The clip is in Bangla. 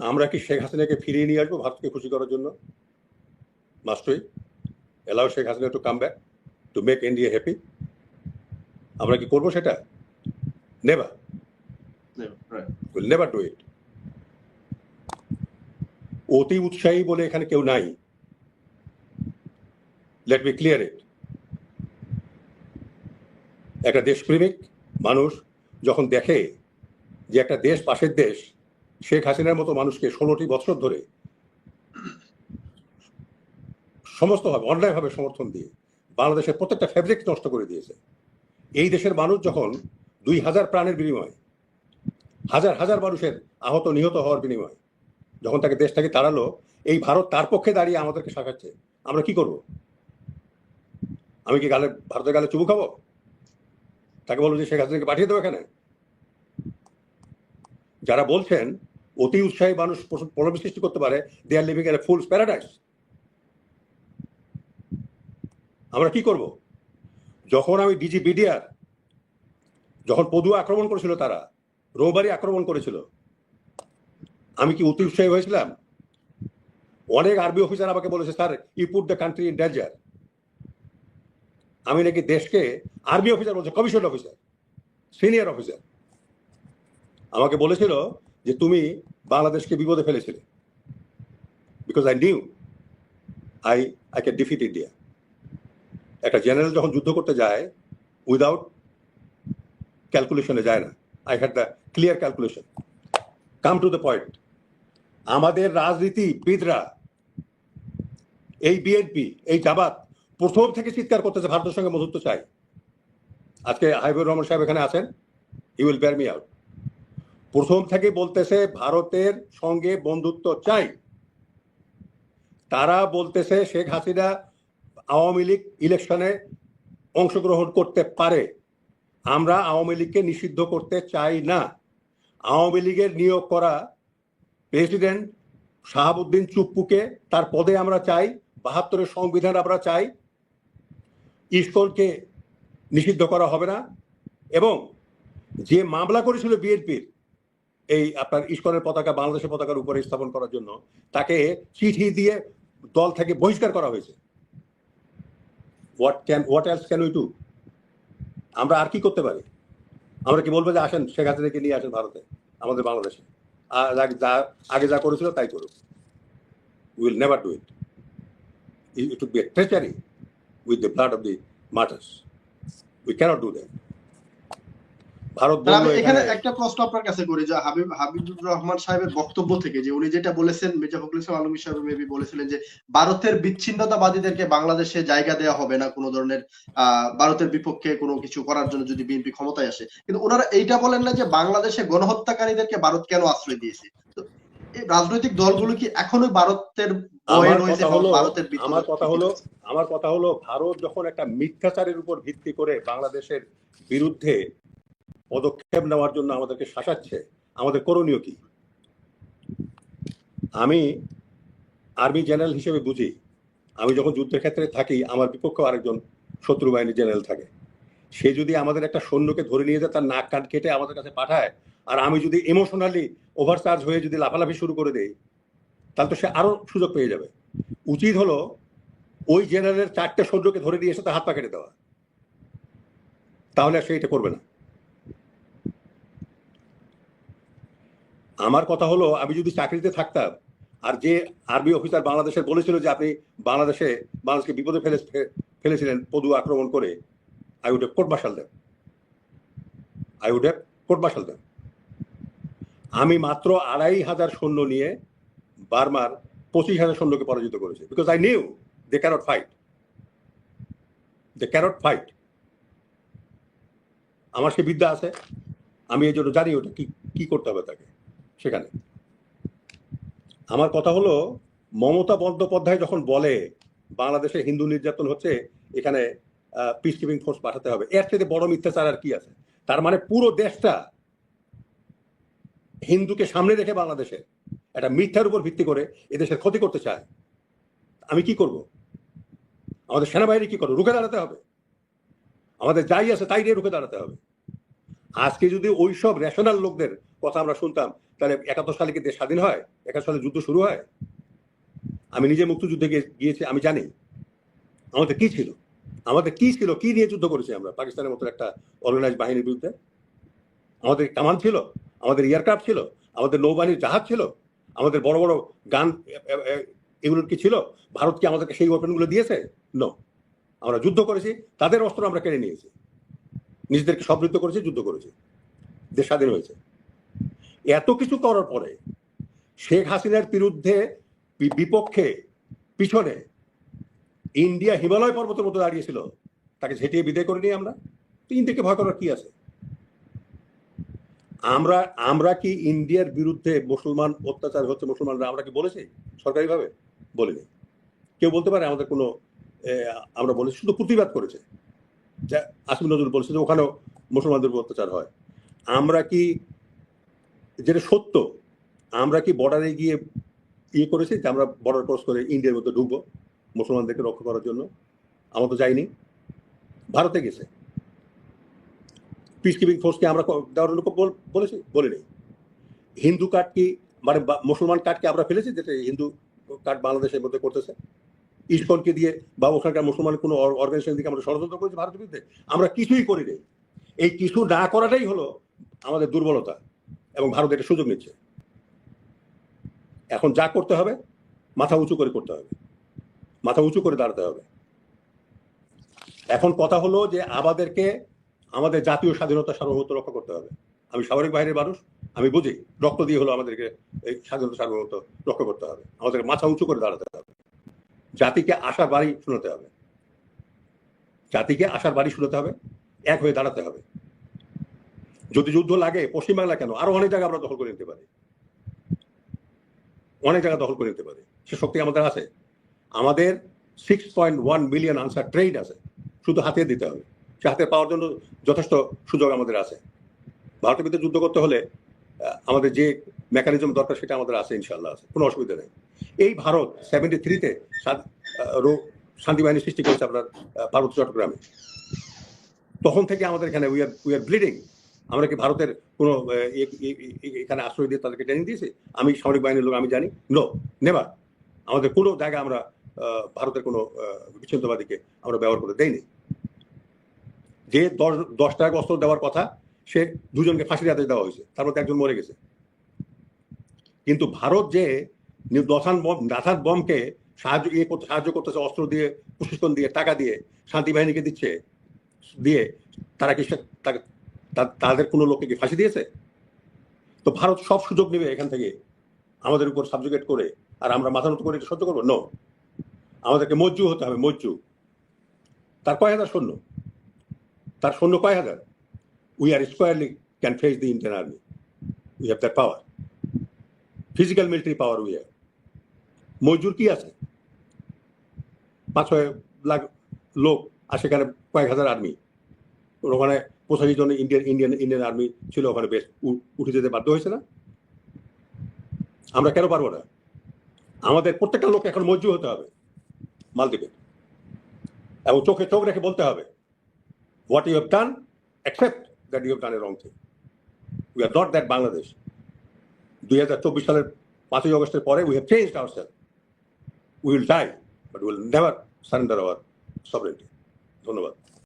আমরা কি শেখ হাসিনাকে ফিরিয়ে নিয়ে আসব ভারতকে খুশি করার জন্য? Must we allow Sheikh Hasina to come back to make India happy আমরা কি করব সেটা? Never. Will never do it অতি উৎসাহী বলে এখানে কেউ নাই। লেট মি ক্লিয়ার ইট একটা দেশপ্রেমিক মানুষ যখন দেখে যে একটা দেশ পাশের দেশ শেখ হাসিনার মতো মানুষকে ষোলোটি বছর ধরে সমস্তভাবে, অন্যায়ভাবে সমর্থন দিয়ে বাংলাদেশের প্রত্যেকটা ফ্যাব্রিক নষ্ট করে দিয়েছে। এই দেশের মানুষ যখন দুই হাজার প্রাণের বিনিময়ে, হাজার হাজার মানুষের আহত, নিহত হওয়ার বিনিময়ে যখন তাকে দেশ থেকে তাড়ালো, এই ভারত তার পক্ষে দাঁড়িয়ে আমাদেরকে শাখাচ্ছে, আমরা কি করব? আমি কি গালে, ভারতের গালে চুবু খাব? তাকে বলব যে শেখ হাসিনাকে পাঠিয়ে দেবো এখানে। যারা বলছেন অতি উৎসাহী মানুষ প্রণবী সৃষ্টি করতে পারে দে আর লিভিং এর ফুলস প্যারাডাইস আমরা কি করব? যখন আমি ডিজি বিডিআর যখন পদুয়া আক্রমণ করেছিল তারা, রোববারই আক্রমণ করেছিল, আমি কি অতি উৎসাহী হয়েছিলাম? অনেক আর্মি অফিসার আমাকে বলেছে sir you put the country in danger আমি নাকি দেশকে আর্মি অফিসার বলছে কমিশন অফিসার সিনিয়র অফিসার আমাকে বলেছিল যে তুমি বাংলাদেশকে বিপদে ফেলেছিলে। Because I knew I I can defeat India একটা জেনারেল যখন যুদ্ধ করতে যায় উইদাউট ক্যালকুলেশনে যায় না। I had the clear calculation come to the point আমাদের রাজনীতিবিদরা, এই বিএনপি এই জামাত, প্রথম থেকে চিৎকার করতেছে ভারতের সঙ্গে বন্ধুত্ব চাই। আজকে হাইবুর রহমান সাহেব এখানে আছেন। You will bear me out প্রথম থেকে বলতেছে ভারতের সঙ্গে বন্ধুত্ব চাই। তারা বলতেছে শেখ হাসিনা আওয়ামী লীগ ইলেকশনে অংশগ্রহণ করতে পারে। আমরা আওয়ামী লীগকে নিষিদ্ধ করতে চাই না। আওয়ামী লীগের নিয়োগ করা প্রেসিডেন্ট শাহাবুদ্দিন চুপ্পুকে তার পদে আমরা চাই, বাহাত্তরের সংবিধান আমরা চাই। ইস্কনকে নিষিদ্ধ করা হবে না। এবং যে মামলা করেছিল বিএনপির এই আপনার ইস্কনের পতাকা, বাংলাদেশের পতাকার উপরে স্থাপন করার জন্য তাকে চিঠি দিয়ে দল থেকে বহিষ্কার করা হয়েছে। What can what else can we do আমরা আর কি করতে পারি? আমরা কি বলব যে আসেন, শেখ হাসিনাকে নিয়ে আসেন ভারতে, আমাদের বাংলাদেশে। আর যা, আগে যা করেছিল তাই করুক। Will never do it it would be a treachery with the blood of the martyrs we cannot do that Bharat এখানে একটা প্রশ্ন আপনার কাছে করি যে হাবিব হাবিবুর রহমান সাহেবের বক্তব্য থেকে যে উনি যেটা বলেছেন মির্জা ফখরুল ইসলাম আলমী সাহেব মেবি বলেছিলেন যে ভারতের বিচ্ছিন্নতাবাদীদেরকে বাংলাদেশে জায়গা দেওয়া হবে না কোনো ধরনের ভারতের বিপক্ষে কোনো কিছু করার জন্য যদি বিএনপি ক্ষমতায় আসে। কিন্তু ওনারা এইটা বলেন না যে বাংলাদেশে গণহত্যাকারীদেরকে ভারত কেন আশ্রয় দিয়েছে? এই রাজনৈতিক দলগুলো কি এখনও ভারতের ভারতের আমার কথা হলো আমার কথা হলো ভারত যখন একটা মিথ্যাচারের উপর ভিত্তি করে বাংলাদেশের বিরুদ্ধে পদক্ষেপ নেওয়ার জন্য আমাদেরকে শাসাচ্ছে, আমাদের করণীয় কি? আমি আর্মি জেনারেল হিসেবে বুঝি, আমি যখন যুদ্ধের ক্ষেত্রে থাকি, আমার বিপক্ষে আরেকজন শত্রু বাহিনী জেনারেল থাকে। সে যদি আমাদের একটা সৈন্যকে ধরে নিয়ে যায়, তার নাক কান কেটে আমাদের কাছে পাঠায়, আর আমি যদি ইমোশনালি ওভারচার্জ হয়ে যদি লাফালাফি শুরু করে দেই, তাহলে তো সে আরও সুযোগ পেয়ে যাবে। উচিত হলো ওই জেনারেলের চারটে সৈন্যকে ধরে দিয়ে এসে তার হাত পা কেটে দেওয়া। তাহলে সে এটা করবে না। আমার কথা হলো, আমি যদি চাকরিতে থাকতাম, আর যে আর্মি অফিসার বাংলাদেশের বলেছিল যে আপনি বাংলাদেশে, বাংলাদেশকে বিপদে ফেলে ফেলেছিলেন পদু আক্রমণ করে I would court martial then I would court martial then আমি মাত্র আড়াই হাজার সৈন্য নিয়ে বার্মার পঁচিশ হাজার সৈন্যকে পরাজিত করেছে because I knew they cannot fight they cannot fight আমার সে বিদ্যা আছে, আমি এই জন্য জানি ওটা কি কি করতে হবে তাকে। সেখানে। আমার কথা হলো, মমতা বন্দ্যোপাধ্যায় যখন বলে বাংলাদেশে হিন্দু নির্যাতন হচ্ছে, এখানে পিস কিপিং ফোর্স পাঠাতে হবে, এর থেকে বড় মিথ্যাচার আর কি আছে? তার মানে পুরো দেশটা হিন্দুকে সামনে রেখে বাংলাদেশে একটা মিথ্যার উপর ভিত্তি করে এদেশের ক্ষতি করতে চায়, আমি কি করব? আমাদের সেনাবাহিনী কি করব? রুখে দাঁড়াতে হবে। আমাদের যাই আছে তাই নিয়ে রুখে দাঁড়াতে হবে। আজকে যদি ওই সব রেশনাল লোকদের কথা আমরা শুনতাম, তাহলে একাত্তর সালে কি দেশ স্বাধীন হয়? একাত্তর সালে যুদ্ধ শুরু হয়? আমি নিজে মুক্তিযুদ্ধে গিয়েছি, আমি জানি। আমাদের কি ছিল? আমাদের কি ছিল? কি নিয়ে যুদ্ধ করেছি আমরা? পাকিস্তানের মতো একটা অর্গানাইজ বাহিনীর বিরুদ্ধে? আমাদের কামান ছিল? আমাদের এয়ারক্রাফট ছিল? আমাদের নৌবাহিনীর জাহাজ ছিল? আমাদের বড় বড় গান এগুলো কি ছিল? ভারত কি আমাদেরকে সেই ওয়েপনগুলো দিয়েছে? নো আমরা যুদ্ধ করেছি, তাদের অস্ত্র আমরা কেড়ে নিয়েছি। নিজেদেরকে সমৃদ্ধ করেছি, যুদ্ধ করেছি। দেশ স্বাধীন হয়েছে। এত কিছু করার পরে শেখ হাসিনার বিরুদ্ধে বিপক্ষে পিছনে ইন্ডিয়া হিমালয় পর্বতের মতো দাঁড়িয়েছিল। তাকে ঝেঁটিয়ে বিদায় করে নিই আমরা। তো ইন্ডিয়াকে ভয় করার কি আছে? আমরা আমরা কি ইন্ডিয়ার বিরুদ্ধে মুসলমান অত্যাচার হচ্ছে মুসলমানরা? আমরা কি বলেছি? সরকারিভাবে বলিনি। কেউ বলতে পারে আমাদের কোনো আমরা বলেছি, শুধু প্রতিবাদ করেছে। যা আসিম নজরুল বলেছে যে ওখানেও মুসলমানদের উপর অত্যাচার হয়। আমরা কি যেটা সত্য, আমরা কি বর্ডারে গিয়ে ইয়ে করেছি যে আমরা বর্ডার ক্রস করে ইন্ডিয়ার মধ্যে ঢুকবো মুসলমানদেরকে রক্ষা করার জন্য? আমরা তো যাইনি। ভারতে গেছে। পিস কিপিং ফোর্সকে আমরা দেওয়ার বল- বলেছি? বলিনি। হিন্দু কার্ড কি মানে মুসলমান কার্ডকে আমরা ফেলেছি যেটা হিন্দু কার্ড বাংলাদেশের মধ্যে করতেছে? ইস্কনকে দিয়ে বা ওখানকার মুসলমান কোনো অর্গানাইজেশন দিকে আমরা ষড়যন্ত্র করেছি ভারতের বিরুদ্ধে? আমরা কিছুই করিনি। এই কিছু না করাটাই হলো আমাদের দুর্বলতা। এবং ভারত এটা সুযোগ নিচ্ছে। এখন যা করতে হবে, মাথা উঁচু করে করতে হবে। মাথা উঁচু করে দাঁড়াতে হবে। এখন কথা হলো যে আমাদেরকে, আমাদের জাতীয় স্বাধীনতা সার্বভৌমত্ব রক্ষা করতে হবে। আমি সামরিক বাহিনীর মানুষ, আমি বুঝি রক্ত দিয়ে হলো আমাদেরকে এই স্বাধীনতা সার্বভৌমত্ব রক্ষা করতে হবে। আমাদের মাথা উঁচু করে দাঁড়াতে হবে। জাতিকে আশার বাড়ি শোনাতে হবে। জাতিকে আশার বাড়ি শোনাতে হবে, এক হয়ে দাঁড়াতে হবে। যদি যুদ্ধ লাগে পশ্চিমবাংলা কেন? আরও অনেক জায়গা আমরা দখল করে নিতে পারি। অনেক জায়গা দখল করে নিতে পারি। সে শক্তি আমাদের আছে। আমাদের six point one million Ansar trained আছে। শুধু হাতে দিতে হবে। সে হাতে পাওয়ার জন্য যথেষ্ট সুযোগ আমাদের আছে। ভারতের বিরুদ্ধে যুদ্ধ করতে হলে আমাদের যে মেকানিজম দরকার সেটা আমাদের আছে ইনশাল্লাহ আছে। কোনো অসুবিধা নেই। এই ভারত সেভেন্টি থ্রিতে শান্তি বাহিনী সৃষ্টি করেছে আপনার পার্বত্য চট্টগ্রামে। তখন থেকে আমাদের এখানে we are we are bleeding আমরা কি ভারতের কোনো এখানে আশ্রয় দিয়ে তাদেরকে ট্রেনিং দিয়েছি? আমি সামরিক বাহিনীর লোক আমি জানি। নো নেভার আমাদের কোনো জায়গায় আমরা ভারতের কোনো আহ, বিচ্ছিন্নতাবাদীকে আমরা ব্যবহার করে দেইনি। যে দশ দশ টাকা অস্ত্র দেওয়ার কথা সে দুজনকে ফাঁসির আদেশ দেওয়া হয়েছে। তার মধ্যে একজন মরে গেছে। কিন্তু ভারত যে নাথান বম নাথান বমকে সাহায্য ইয়ে করতে সাহায্য করতেছে অস্ত্র দিয়ে প্রশিক্ষণ দিয়ে টাকা দিয়ে শান্তি বাহিনীকে দিচ্ছে দিয়ে তারা কি সে- তা- তা- তাদের কোনো লোককে কি ফাঁসি দিয়েছে? তো ভারত সব সুযোগ নেবে এখান থেকে, আমাদের উপর সাবজুগেট করে, আর আমরা মাথা নত করে সহ্য করব? নো আমাদেরকে মজ্জু হতে হবে, মজ্জু। তার কয় হাজার সৈন্য? তার সৈন্য কয় হাজার? We are squarely can face the Indian army we have that power physical military power we have মজুর কি আছে? পাঁচ ছয় লাখ লোক আর সেখানে কয়েক হাজার আর্মি ওখানে পঁচাশি জন্য ইন্ডিয়ান ইন্ডিয়ান ইন্ডিয়ান আর্মি ছিল ওখানে বেশ উঠে যেতে বাধ্য হয়েছে না? আমরা কেন পারব না? আমাদের প্রত্যেকটা লোক এখন মজ্জু হতে হবে, মালদ্বীপে। এবং চোখে চোখ রেখে বলতে হবে what you have done accept that you have done a wrong thing we are not that Bangladesh দুই হাজার চব্বিশ সালের পাঁচই অগস্টের পরে we have change our self will die but will never surrender our sovereignty ধন্যবাদ।